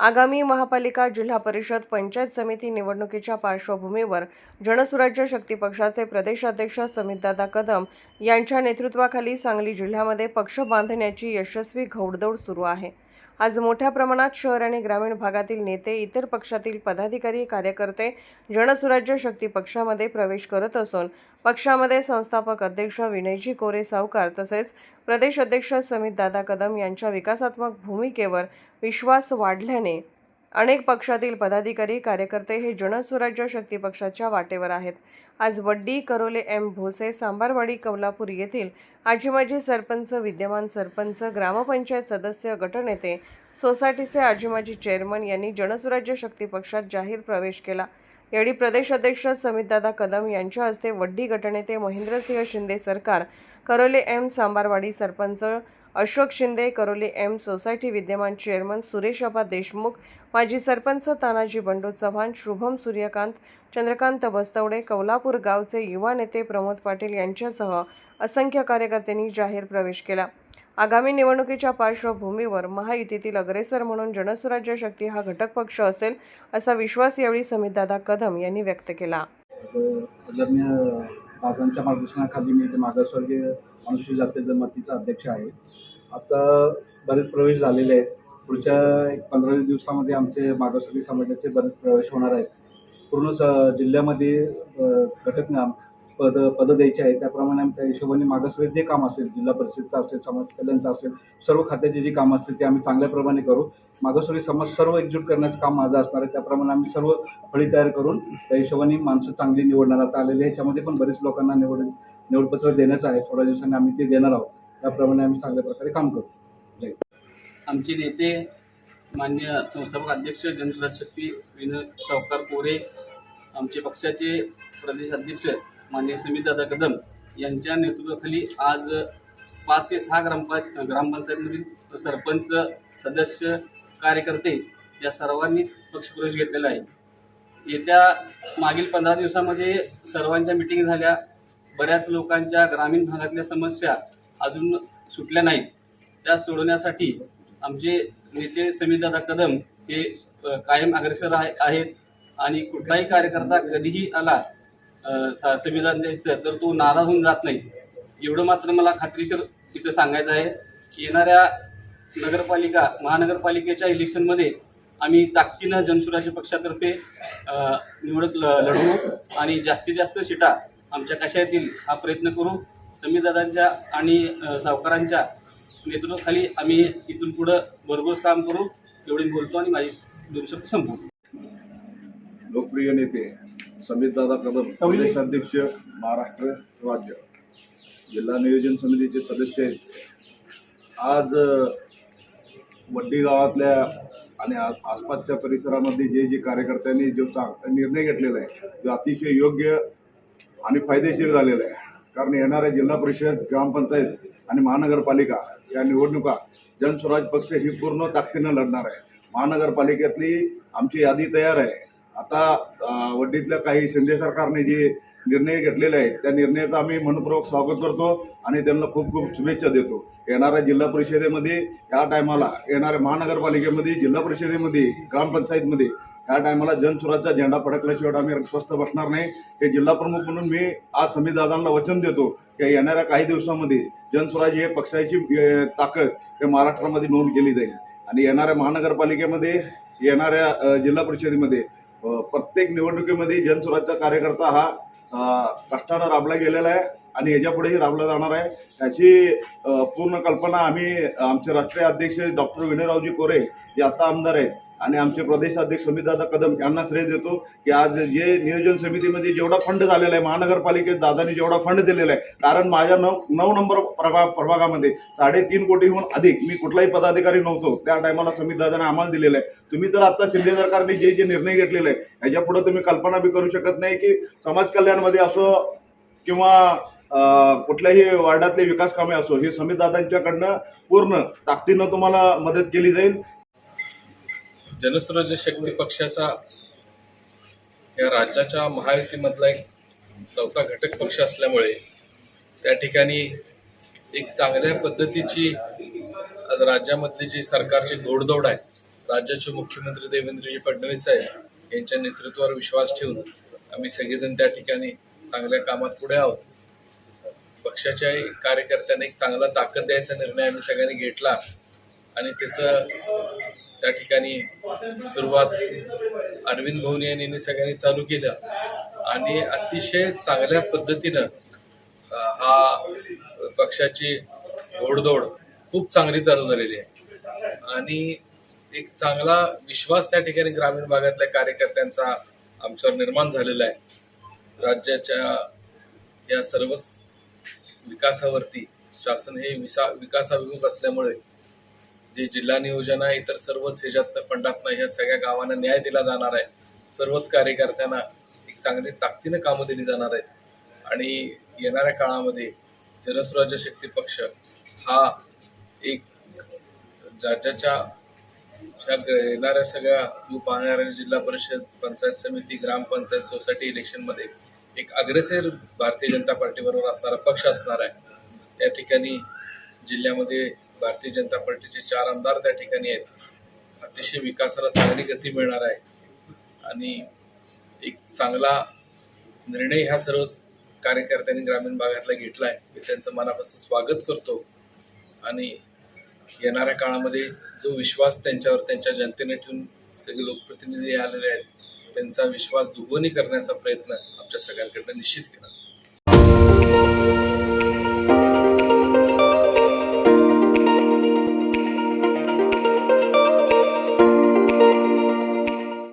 आगामी महापालिका जिल्हा परिषद पंचायत समिती निवडणुकीच्या पार्श्वभूमीवर जनसुराज्य शक्ती पक्षाचे प्रदेशाध्यक्ष समितदादा कदम यांच्या नेतृत्वाखाली सांगली जिल्ह्यामध्ये पक्ष बांधण्याची यशस्वी घौडदौड सुरू आहे. आज मोठ्या प्रमाणात शहर आणि ग्रामीण भागातील नेते इतर पक्षातील पदाधिकारी कार्यकर्ते जनसुराज्य शक्ती पक्षामध्ये प्रवेश करत असून पक्षामध्ये संस्थापक अध्यक्ष विनयजी कोरे सावकार तसेच प्रदेश अध्यक्ष समित दादा कदम यांच्या विकासात्मक भूमिकेवर विश्वास वाढल्याने अनेक पक्षातील पदाधिकारी कार्यकर्ते हे जनसुराज्य शक्ती पक्षाच्या वाटेवर आहेत. आज वड्डी करोले एम भोसे सांबारवाडी कौलापूर येथील आजीमाजी सरपंच विद्यमान सरपंच ग्रामपंचायत सदस्य गटनेते सोसायटीचे आजीमाजी चेअरमन यांनी जनसुराज्य शक्ती पक्षात जाहीर प्रवेश केला. यावेळी प्रदेश अध्यक्ष समितदादा कदम यांच्या हस्ते वड्डी गटनेते महेंद्रसिंह शिंदे सरकार Karole M Sambarwadi sarpanch Ashok Shinde Karoli M society विद्यमान चेअरमन सुरेश अबा देशमुख माजी सरपंच तानाजी बंडू चव्हाण शुभम सूर्यकांत चंद्रकांत बस्तवडे कौलापूर गावचे युवा नेते प्रमोद पाटील यांच्यासह असंख्य कार्यकर्त्यांनी जाहीर प्रवेश केला. आगामी निवडणुकीच्या पार्श्वभूमीवर महायुतीतील अग्रेसर म्हणून जनसुराज्य शक्ती हा घटक पक्ष असेल असा विश्वास यावेळी समितदादा कदम यांनी व्यक्त केला. दादांच्या मार्गदर्शनाखाली मी इथे मागासवर्गीय अनुसूचित जाती जमातीचा अध्यक्ष आहे. आता बरेच प्रवेश झालेले आहेत. पुढच्या एक पंधरा दिवसामध्ये आमचे मागासवर्गीय समाजाचे बरेच प्रवेश होणार आहेत. पूर्ण स जिल्ह्यामध्ये घटक नाम पद पदं द्यायची आहे त्याप्रमाणे आम्ही त्या हिशोबाने मागासवर्गीय जे काम असेल जिल्हा परिषदचं असेल समाज कल्याणचं असेल सर्व खात्याचे जे काम असतील ते आम्ही चांगल्याप्रमाणे करू. मागासवर्गीय समाज सर्व एकजूट करण्याचं काम माझं असणार आहे. त्याप्रमाणे आम्ही सर्व फळी तयार करून त्या हिशोबाने माणसं चांगली निवडणार. आता आलेले ह्याच्यामध्ये पण बरेच लोकांना निवड निवडपत्र देण्याचं आहे. थोड्या दिवसांनी आम्ही ते देणार आहोत. त्याप्रमाणे आम्ही चांगल्या प्रकारे काम करू. आमचे नेते मान्य संस्थापक अध्यक्ष जनसुराज विनोद सावकार कोरे आमचे पक्षाचे प्रदेशाध्यक्ष माननीय मान्य समितदादा कदम यांच्या नेतृत्वाखाली आज पाच ते सहा ग्रामपंच ग्रामपंचायतमधील सरपंच सदस्य कार्यकर्ते या सर्वांनी पक्षप्रवेश घेतलेला आहे. येत्या मागील पंधरा दिवसामध्ये सर्वांच्या मिटिंग झाल्या. बऱ्याच लोकांच्या ग्रामीण भागातल्या समस्या अजून सुटल्या नाहीत. त्या सोडवण्यासाठी आमचे नेते समीरदादा कदम हे कायम अग्रेसर आहे आहेत. आणि कुठलाही कार्यकर्ता कधीही आला अ, इथं तर तो नाराज होऊन जात नाही. एवढं मात्र मला खात्रीशीर इथं सांगायचं आहे की येणाऱ्या नगरपालिका महानगरपालिकेच्या इलेक्शनमध्ये आम्ही ताकदीनं जनसुराज्य पक्षातर्फे निवडक ल- लढवू आणि जास्तीत जास्त शिटा आमच्या कशा येतील हा प्रयत्न करू. समीरदादांच्या आणि सावकारांच्या नेतृत्वाखाली आम्ही इथून पुढं भरघोस काम करू. एवढी बोलतो आणि माझी दोन शब्द संपवतो. लोकप्रिय नेते समितदादा कदम प्रदेशाध्यक्ष महाराष्ट्र राज्य. जिल्हा नियोजन समितीचे सदस्य आहेत. आज वड्डी गावातल्या आणि आसपासच्या परिसरामध्ये जे जे कार्यकर्त्यांनी जो चा- निर्णय घेतलेला आहे जो अतिशय योग्य आणि फायदेशीर झालेला आहे. कारण येणाऱ्या जिल्हा परिषद ग्रामपंचायत आणि महानगरपालिका या निवडणुका जनस्वराज पक्ष ही पूर्ण ताकदीनं लढणार आहे. महानगरपालिकेतली आमची यादी तयार आहे. आता वड्डीतल्या काही शिंदे सरकारने जे निर्णय घेतलेले आहेत त्या निर्णयाचं आम्ही मनपूर्वक स्वागत करतो आणि त्यांना खूप खूप शुभेच्छा देतो. येणाऱ्या जिल्हा परिषदेमध्ये या टायमाला येणाऱ्या महानगरपालिकेमध्ये जिल्हा परिषदेमध्ये ग्रामपंचायतमध्ये या टायमाला जनसुराजचा झेंडा फडकल्याशिवाय आम्ही स्वस्थ बसणार नाही. हे जिल्हा प्रमुख म्हणून मी आज समितदादांना वचन देतो की येणाऱ्या काही दिवसामध्ये जनस्वराज हे पक्षाची ताकद हे महाराष्ट्रामध्ये नोंद केली जाईल. आणि येणाऱ्या महानगरपालिकेमध्ये येणाऱ्या जिल्हा परिषदेमध्ये प्रत्येक निवडणुकीमध्ये जनस्वराजचा कार्यकर्ता हा कष्टानं राबला गेलेला आहे आणि याच्यापुढेही राबला जाणार आहे. याची पूर्ण कल्पना आम्ही आमचे राष्ट्रीय अध्यक्ष डॉक्टर विनयरावजी कोरे जे आता आमदार आहेत आणि आमचे प्रदेशाध्यक्ष समितदादा कदम यांना श्रेय देतो की आज जे नियोजन समितीमध्ये जेवढा फंड झालेला आहे महानगरपालिकेत दादांनी जेवढा फंड दिलेला आहे कारण माझ्या नऊ नऊ नंबर प्रभा प्रभागामध्ये साडेतीन कोटीहून अधिक मी कुठलाही पदाधिकारी नव्हतो. त्या टायमाला समितदादाने आम्हाला दिलेलं आहे. तुम्ही तर आत्ता शिंदे सरकारने जे जे निर्णय घेतलेले आहे ह्याच्या पुढे तुम्ही कल्पना बी करू शकत नाही की समाज कल्याणमध्ये असो किंवा कुठल्याही वार्डातले विकास कामे असो हे समितदादांच्याकडनं पूर्ण ताकदीनं तुम्हाला मदत केली जाईल. जनसुराज्य शक्ती पक्षाचा या राज्याच्या महायुतीमधला एक चौथा घटक पक्ष असल्यामुळे त्या ठिकाणी एक चांगल्या पद्धतीची आज राज्यामधली जी सरकारची घोडदौड आहे राज्याचे मुख्यमंत्री देवेंद्रजी फडणवीस साहेब यांच्या नेतृत्वावर विश्वास ठेवून आम्ही सगळेजण त्या ठिकाणी चांगल्या कामात पुढे आहोत. पक्षाच्या कार्यकर्त्यांना एक चांगला ताकद द्यायचा निर्णय आम्ही सगळ्यांनी घेतला आणि त्याचं त्या ठिकाणी सुरुवात अरविंद भवनी यांनी सगळ्यांनी चालू केलं. आणि अतिशय चांगल्या पद्धतीनं हा पक्षाची घोडदौड खूप चांगली चालू झालेली आहे. आणि एक चांगला विश्वास त्या ठिकाणी ग्रामीण भागातल्या कार्यकर्त्यांचा आमच्यावर निर्माण झालेला आहे. राज्याच्या या सर्वच विकासावरती शासन हे विसा विकासाभिमुख असल्यामुळे जे जिल्हा नियोजन आहे इतर सर्वच ह्याच्यातनं फंडातनं ह्या सगळ्या गावांना न्याय दिला जाणार आहे. सर्वच कार्यकर्त्यांना एक चांगली ताकदीनं कामं दिली जाणार आहेत. आणि येणाऱ्या काळामध्ये जनसुराज्य शक्ती पक्ष हा एक राज्याच्या ह्या येणाऱ्या सगळ्या तू पाहणाऱ्या जिल्हा परिषद पंचायत समिती ग्रामपंचायत सोसायटी इलेक्शनमध्ये एक अग्रेसर भारतीय जनता पार्टीबरोबर असणारा पक्ष असणार आहे. त्या ठिकाणी जिल्ह्यामध्ये भारतीय जनता पार्टीचे चार आमदार त्या ठिकाणी आहेत. अतिशय विकासाला चांगली गती मिळणार आहे. आणि एक चांगला निर्णय ह्या सर्व कार्यकर्त्यांनी ग्रामीण भागातला घेतला आहे मी त्यांचं मनापासून स्वागत करतो. आणि येणाऱ्या काळामध्ये जो विश्वास त्यांच्यावर त्यांच्या जनतेने ठेवून सगळे लोकप्रतिनिधी आलेले आहेत त्यांचा विश्वास दुगुणी करण्याचा प्रयत्न आमच्या सगळ्यांकडनं निश्चित केला.